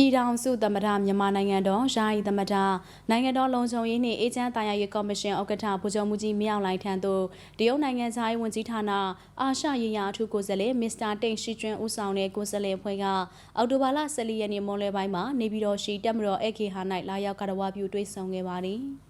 ပြည်ထောင်စုသမ္မတမြန်မာနိုင်ငံတော်ယာယီသမ္မတနိုင်ငံတော်လုံခြုံရေးနှင့်အေဂျင့်တာယာရေးကော်မရှင်ဥက္ကဋ္ဌဗိုလ်ချုပ်မှုကြီးမြောက်လိုင်ထံသို့တရုတ်နိုင်ငံသားရေးဝန်ကြီးဌာနအာရှရေးရာအထူးကိုယ်စားလှယ်မစ္စတာတိန့်ရှိကျွန်းဦးဆောင်တဲ့ကိုယ်စားလှယ်အဖွဲ့ကအောက်တိုဘာလ14ရက်နေ့မွန်းလွဲပိုင်းမှာနေပြည်တော်ရှိတက်မတော် AK ဟာ၌လာရောက်ကာရဝပြုတွေ့ဆုံခဲ့ပါသည်။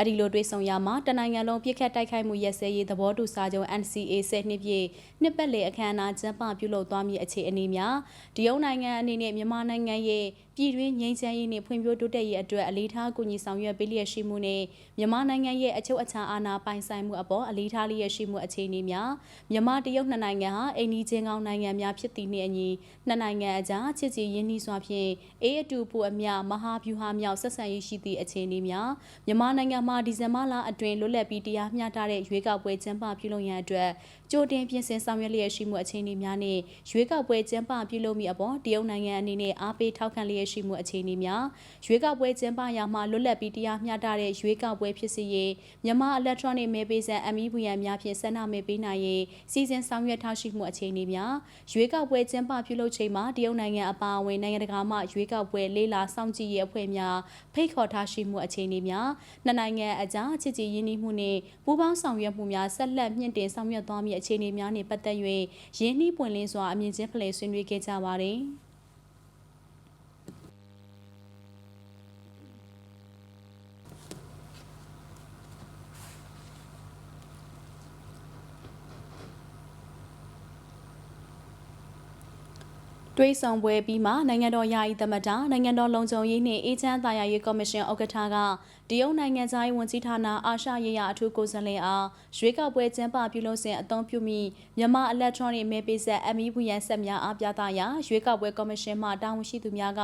အဲ့ဒီလိုတွေးဆောင်ရမှာတနိုင်ငံလုံးပြစ်ခတ်တိုက်ခိုက်မှုရက်စဲရေးသဘောတူစာချုပ် NCA 10နှစ်ပြည့်နှစ်ပတ်လည်အခမ်းအနားကျင်းပပြုလုပ်သွားမည့်အခြေအနေများတရုတ်နိုင်ငံအနေနဲ့မြန်မာနိုင်ငံရဲ့ပြည်တွင်းငြိမ်းချမ်းရေးနှင့်ဖွံ့ဖြိုးတိုးတက်ရေးအတွက်အလေးထားကူညီဆောင်ရွက်ပေးလျက်ရှိမှုနဲ့မြန်မာနိုင်ငံရဲ့အချုပ်အခြာအာဏာပိုင်ဆိုင်မှုအပေါ်အလေးထားလျက်ရှိမှုအခြေအနေများမြန်မာတရုတ်နှစ်နိုင်ငံဟာအိန္ဒိချင်းကောင်းနိုင်ငံများဖြစ်သည့်နှင့်အညီနှစ်နိုင်ငံအကြားချစ်ကြည်ရင်းနှီးစွာဖြင့်အေးအတူပူအမြမဟာဗျူဟာမြောက်ဆက်ဆံရေးရှိသည့်အခြေအနေများမြန်မာနိုင်ငံမှာဒီဇင်ဘာလအတွင်းလွတ်လပ်ပြီးတရားမျှတတဲ့ရွေးကောက်ပွဲကျင်းပပြုလုပ်ရန်အတွက်ကြိုတင်ပြင်ဆင်ဆောင်ရွက်လျက်ရှိမှုအခြေအနေများနဲ့ရွေးကောက်ပွဲကျင်းပပြုလုပ်မိအပေါ်တရုတ်နိုင်ငံအနေနဲ့အားပေးထောက်ခံလျက်ရှိမှုအခြေအနေများရွေးကောက်ပွဲကျင်းပရာမှာလွတ်လပ်ပြီးတရားမျှတတဲ့ရွေးကောက်ပွဲဖြစ်စေရေးမြန်မာအီလက်ထရောနစ်မဲပေးစံ MEVN များဖြင့်ဆန္ဒမဲပေးနိုင်ရေးစီစဉ်ဆောင်ရွက်ထားရှိမှုအခြေအနေများရွေးကောက်ပွဲကျင်းပပြုလုပ်ချိန်မှာတရုတ်နိုင်ငံအပါအဝင်နိုင်ငံတကာမှရွေးကောက်ပွဲလေးလာစောင့်ကြည့်ရေးအဖွဲ့များဖိတ်ခေါ်ထားရှိမှုအခြေအနေများနှစ်နိုင်ငံအကြားချစ်ကြည်ရင်းနှီးမှုနှင့်ပူးပေါင်းဆောင်ရွက်မှုများဆက်လက်မြင့်တင်ဆောင်ရွက်သွားမည့်အခြေအနေများနှင့်ပတ်သက်၍ရင်းနှီးပွင့်လင်းစွာအမြင့်ချင်းဖလှယ်ဆွေးနွေးခဲ့ကြပါသည်။ တွေးဆောင်ပွဲပြီးမှနိုင်ငံတော်ယာယီသမ္မတနိုင်ငံတော်လုံခြုံရေးနှင့်အေဂျင့်တာယာရေးကော်မရှင်ဥက္ကဋ္ဌကတရုတ်နိုင်ငံသားရေးဝန်ကြီးဌာနအာရှရေးရာအထူးကိုယ်စားလှယ်အားရွေးကောက်ပွဲကျင်းပပြုလုပ်စဉ်အသုံးပြုမိမြန်မာအီလက်ထရောနစ်မဲပေးဆက် MEVN ဆက်များအားပြသရာရွေးကောက်ပွဲကော်မရှင်မှတာဝန်ရှိသူများက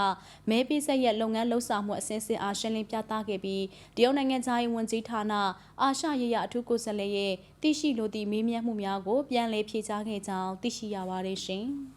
မဲပေးဆက်ရဲ့လုပ်ငန်းလှုပ်ဆောင်မှုအစဉ်အဆက်အားရှင်းလင်းပြသခဲ့ပြီးတရုတ်နိုင်ငံသားရေးဝန်ကြီးဌာနအာရှရေးရာအထူးကိုယ်စားလှယ်ရဲ့သိရှိလိုသည့်မေးမြန်းမှုများကိုပြန်လည်ဖြေကြားခဲ့ကြောင်းသိရှိရပါတယ်ရှင်။